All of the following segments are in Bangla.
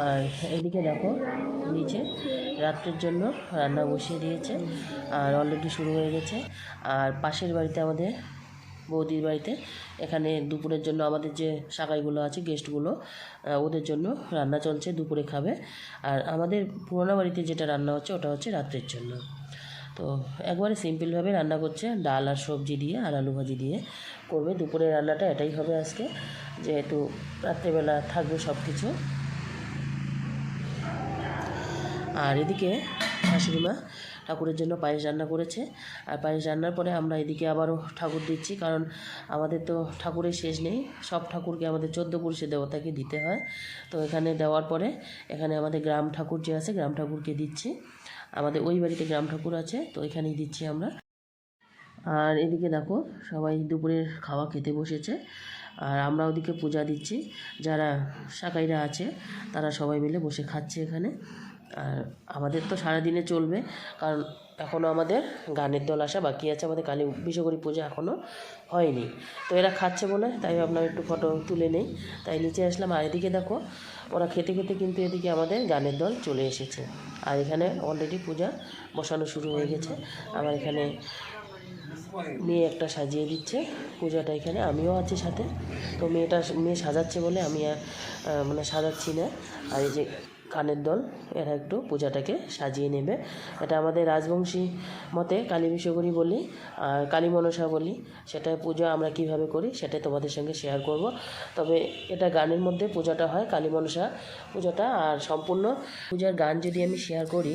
আর এদিকে দেখো, নিচে রাত্রের জন্য রান্না বসিয়ে দিয়েছে। আর অলরেডি শুরু হয়ে গেছে। আর পাশের বাড়িতে আমাদের বৌদির বাড়িতে এখানে দুপুরের জন্য আমাদের যে সাকাইগুলো আছে গেস্টগুলো ওদের জন্য রান্না চলছে, দুপুরে খাবে। আর আমাদের পুরোনো বাড়িতে যেটা রান্না হচ্ছে, ওটা হচ্ছে রাত্রের জন্য। তো একবারে সিম্পলভাবে রান্না করছে, ডাল আর সবজি দিয়ে আর আলু ভাজি দিয়ে করবে। দুপুরের রান্নাটা এটাই হবে আজকে, যেহেতু রাত্রেবেলা থাকবে সব কিছু আর এদিকে শাশুড়ি মা ঠাকুরের জন্য পায়েস রান্না করেছে। আর পায়েস রান্নার পরে আমরা এদিকে আবারও ঠাকুর দিচ্ছি, কারণ আমাদের তো ঠাকুরের শেষ নেই। সব ঠাকুরকে আমাদের চোদ্দ পুরুষের দেবতাকে দিতে হয়। তো এখানে দেওয়ার পরে এখানে আমাদের গ্রাম ঠাকুর যে আছে, গ্রাম ঠাকুরকে দিচ্ছি। আমাদের ওই বাড়িতে গ্রাম ঠাকুর আছে, তো এখানেই দিচ্ছি আমরা। আর এদিকে দেখো, সবাই দুপুরের খাওয়া খেতে বসেছে। আর আমরা ওদিকে পূজা দিচ্ছি। যারা সাকাইরা আছে, তারা সবাই মিলে বসে খাচ্ছে এখানে। আর আমাদের তো সারাদিনে চলবে, কারণ এখনও আমাদের গানের দল আসা বাকি আছে, আমাদের কালী বিশ্বকরী পূজা এখনও হয়নি। তো এরা খাচ্ছে বলে তাই ভাবলাম একটু ফটো তুলে নেই। তাই নিচে আসলাম, আর এদিকে দেখো, ওরা খেতে খেতে কিন্তু এদিকে আমাদের গানের দল চলে এসেছে। আর এখানে অলরেডি পূজা বসানো শুরু হয়ে গেছে। আমার এখানে মেয়ে একটা সাজিয়ে দিচ্ছে, পূজাটা এখানে, আমিও আছি সাথে। তো মেয়েটা, মেয়ে সাজাচ্ছে বলে আমি আর মানে সাজাচ্ছি না। আর এই যে কানের দল, এরা একটু পূজাটাকে সাজিয়ে নেবে। এটা আমাদের রাজবংশী মতে কালী বিশ্বকরী বলি, আর কালী মনসা বলি। সেটা পূজা আমরা কীভাবে করি, সেটাই তোমাদের সঙ্গে শেয়ার করব। তবে এটা গানের মধ্যে পূজাটা হয় কালী মনসা পূজাটা, আর সম্পূর্ণ পূজার গান যদি আমি শেয়ার করি,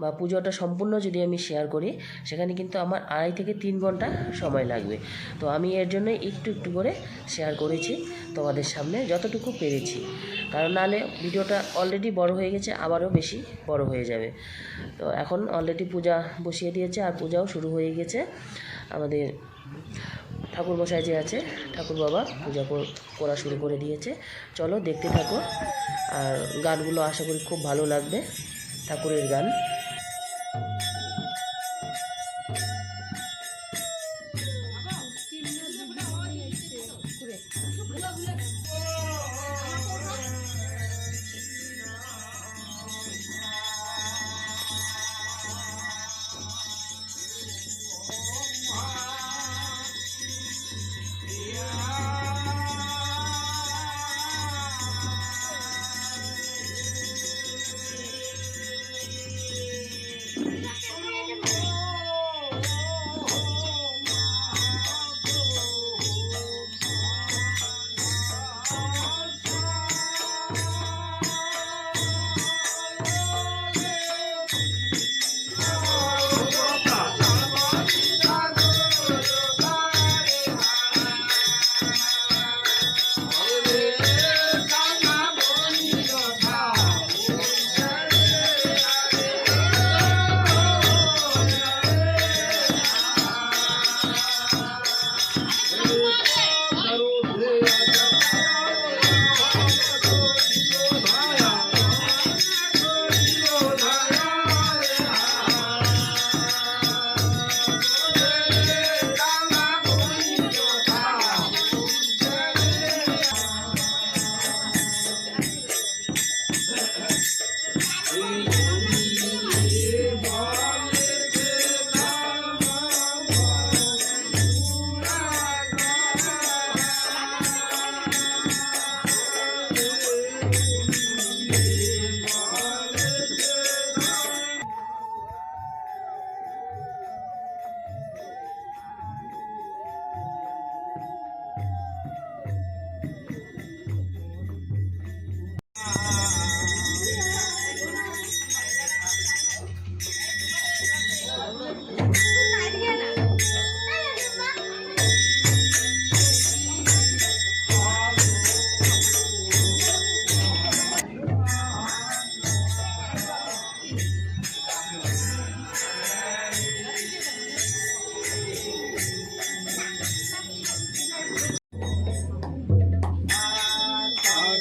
বা পুজোটা সম্পূর্ণ যদি আমি শেয়ার করি, সেখানে কিন্তু আমার আড়াই থেকে তিন ঘণ্টা সময় লাগবে। তো আমি এর জন্য একটু একটু করে শেয়ার করেছি তোমাদের সামনে, যতটুকু পেরেছি। কারণ নাহলে ভিডিওটা অলরেডি বড় হয়ে গেছে, আবারও বেশি বড় হয়ে যাবে। তো এখন অলরেডি পূজা বসিয়ে দিয়েছে আর পূজাও শুরু হয়ে গেছে। আমাদের ঠাকুর মশাই যে আছে, ঠাকুর বাবা পূজা কর- শুরু করে দিয়েছে। চলো দেখতে থাকো। আর গানগুলো আশা করি খুব ভালো লাগবে, ঠাকুরের গান।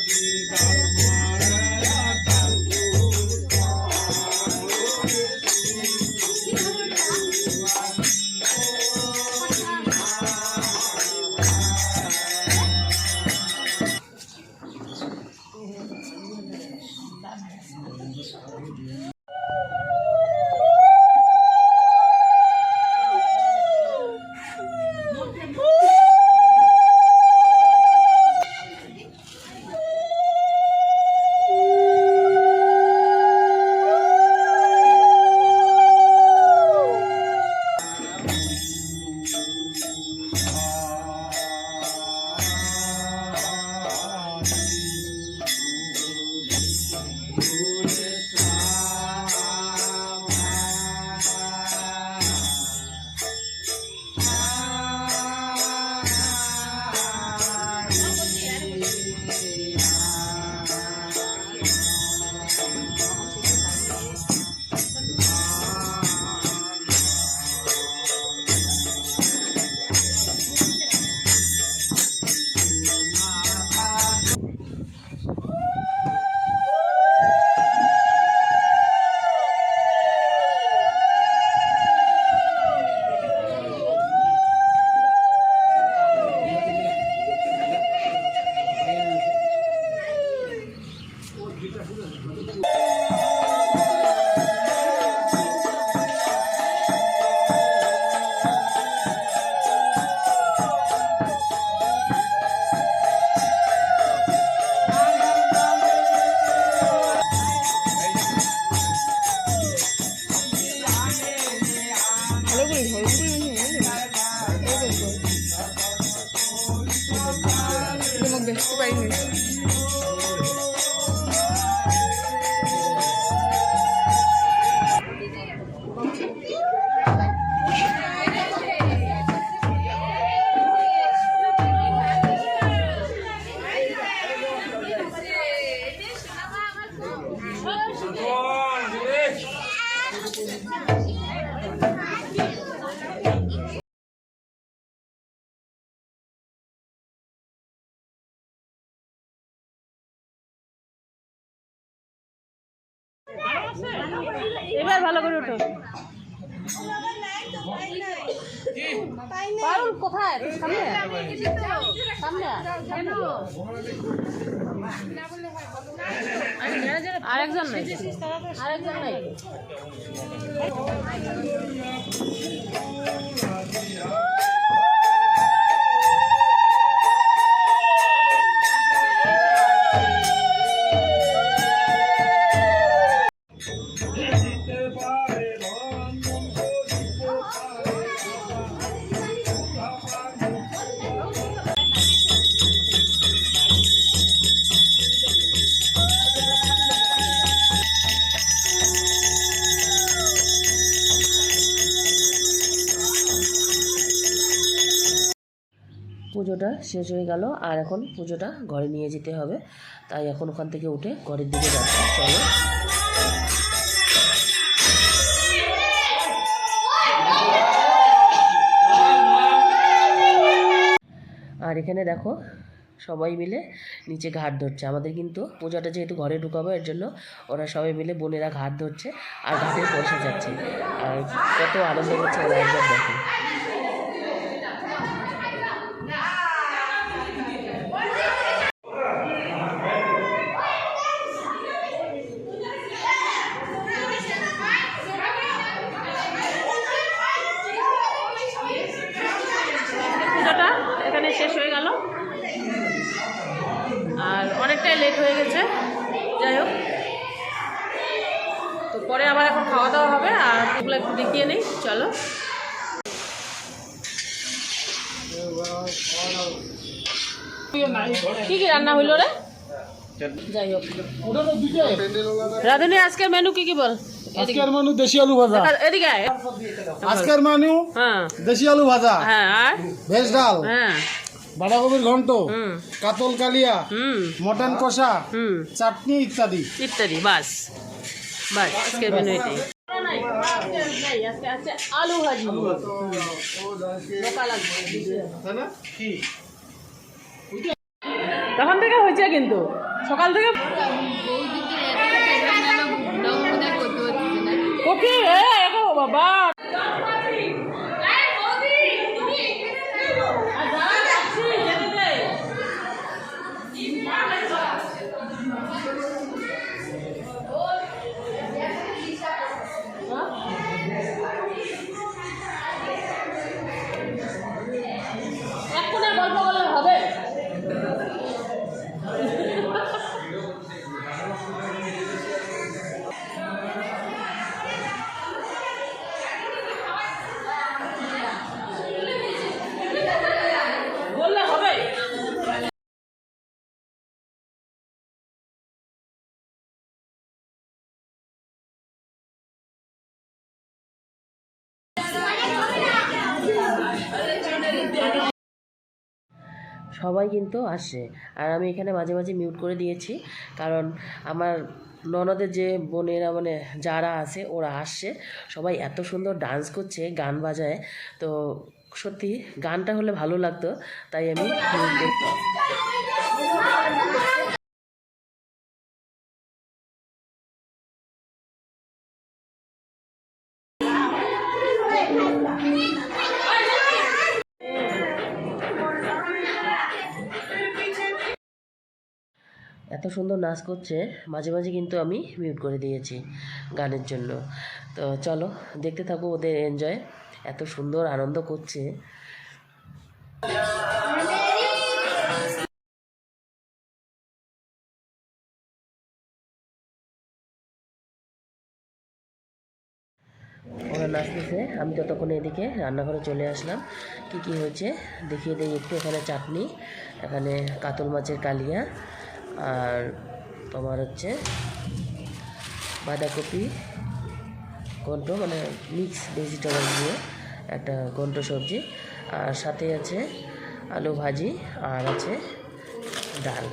धर्मा এবার ভালো করে ওঠো পারুল কোথায়? সামনে। সামনে আরেকজন নাই। আরেকজন নাই। শেষ হয়ে গেল। আর এখন পুজোটা ঘরে নিয়ে যেতে হবে। তাই এখন ওখান থেকে উঠে ঘরের দিকে যাচ্ছি। চলো। আর এখানে দেখো, সবাই মিলে নিচে ঘাট ধরছে। আমাদের কিন্তু পূজাটা যেহেতু ঘরে ঢুকাবো, এর জন্য ওরা সবাই মিলে বোনেরা ঘাট ধরছে আর ঘাটের পয়সা যাচ্ছে। আর কত আনন্দ করছে ওরা একবার দেখো পুজোটা এখানে শেষ হয়ে গেল আর অনেকটাই লেট হয়ে গেছে। যাই হোক। তো পরে আবার এখন খাওয়া দাওয়া হবে আর এগুলো একটু দেখিয়ে নিই। চলো। কি কি রান্না হইল রে? যাই হোক। রাধুনি আজকের মেনু কি কি বল? আজকের মেনু দেশি আলু ভাজা। এদিকে আজকের মেনু হ্যাঁ। দেশি আলু ভাজা। হ্যাঁ আর? ভেজ ডাল। হ্যাঁ। বাঁধাকপির ঘন্ট কাতল কালিয়া মটন কষা হুম। চাটনি ইত্যাদি। ইত্যাদি বাস। বাস আজকের মেনু এটাই। আলু ভাজি তখন থেকে হয়েছে কিন্তু। সকাল থেকে এগো বাবা সবাই কিন্তু আসে। আর আমি এখানে মাঝে মাঝে মিউট করে দিয়েছি। কারণ আমার ননদের যে বোনেরা মানে যারা আছে, ওরা আসছে সবাই এত সুন্দর ডান্স করছে, গান বাজায়। তো সত্যি গানটা হলে ভালো লাগতো, তাই আমি এত সুন্দর নাচ করছে, মাঝে মাঝে কিন্তু আমি মিউট করে দিয়েছি গানের জন্য। তো চলো, দেখতে থাকো ওদের এনজয় এত সুন্দর আনন্দ করছে। ওরা নাচতেছে, আমি ততক্ষণে এদিকে রান্নাঘরে চলে আসলাম। কি কি হয়েছে, দেখিয়ে দিই একটু এখানে চাটনি, এখানে কাতল মাছের কালিয়া আর তোমার হচ্ছে বাঁধাকপি, ঘন্ট মানে মিক্স ভেজিটেবল দিয়ে একটা ঘন্ট সবজি। আর সাথে আছে আলু ভাজি আর আছে ডাল।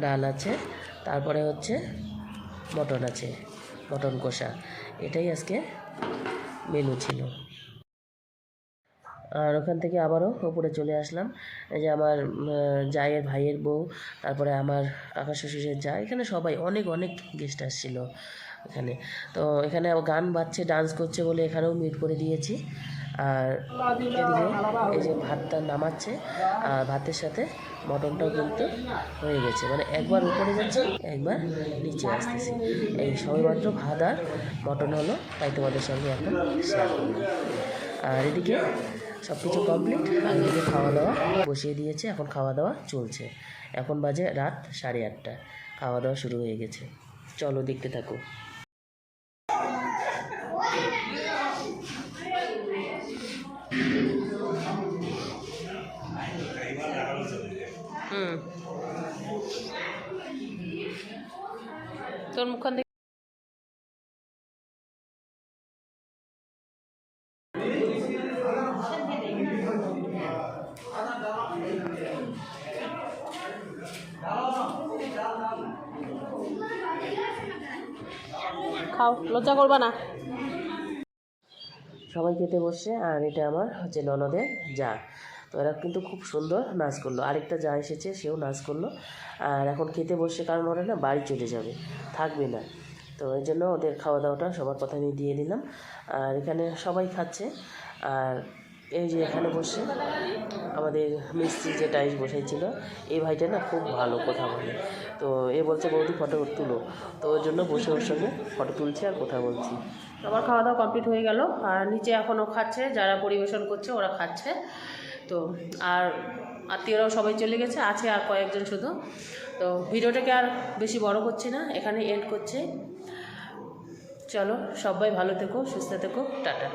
ডাল আছে, তারপরে হচ্ছে মটন আছে, মটন কষা। এটাই আজকে মেনু ছিল। আর ওখান থেকে আবারও উপরে চলে আসলাম। এই যে আমার জায়ের ভাইয়ের বউ, তারপরে আমার কাকা শ্বশুরের যা, এখানে সবাই অনেক অনেক গেস্ট আসছিল এখানে তো এখানে গান বাজছে ডান্স করছে বলে এখানেও মিট করে দিয়েছি। আর এদিকে এই যে ভাতটা নামাচ্ছে, আর ভাতের সাথে মটনটাও কিন্তু হয়ে গেছে। মানে একবার উপরে যাচ্ছে, একবার নিচে আসতেছে। এই সবেমাত্র ভাত আর মটন হলো, তাই তোমাদের সঙ্গে এখন শেয়ার করলাম। আর এদিকে সব কিছু কমপ্লিট এদিকে খাওয়া দাওয়া বসিয়ে দিয়েছে, এখন খাওয়া দাওয়া চলছে। এখন বাজে রাত সাড়ে আটটা। খাওয়া দাওয়া শুরু হয়ে গেছে। চলো দেখতে থাকো। হুম। তোর মুখখান খাও লজ্জা করবা না। সবাই খেতে বসে, আর এটা আমার হচ্ছে ননদের যা। তো এরা কিন্তু খুব সুন্দর নাচ করল। আরেকটা যা এসেছে, সেও নাচ করল। আর এখন খেতে বসে, কারণ ওরা না বাড়ি চলে যাবে, থাকবে না। তো এই জন্য ওদের খাওয়া দাওয়াটা সবার কথা আমি দিয়ে দিলাম। আর এখানে সবাই খাচ্ছে। আর এই যে এখানে বসে আমাদের মিস্ত্রি যে টাইস বসেছিল এই ভাইটা না খুব ভালো কথা বলে। তো এ বলছে, বৌদি ফটো তুলো। তো ওর জন্য বসে ওর সঙ্গে ফটো তুলছি আর কথা বলছি। আমার খাওয়া দাওয়া কমপ্লিট হয়ে গেল। আর নিচে এখনও খাচ্ছে, যারা পরিবেশন করছে ওরা খাচ্ছে। তো আর আত্মীয়রাও সবাই চলে গেছে, আছে আর কয়েকজন শুধু। তো ভিডিওটাকে আর বেশি বড় করছি না এখানে এন্ড করছি। চলো, সবাই ভালো থেকো, সুস্থ থেকো, টাটা।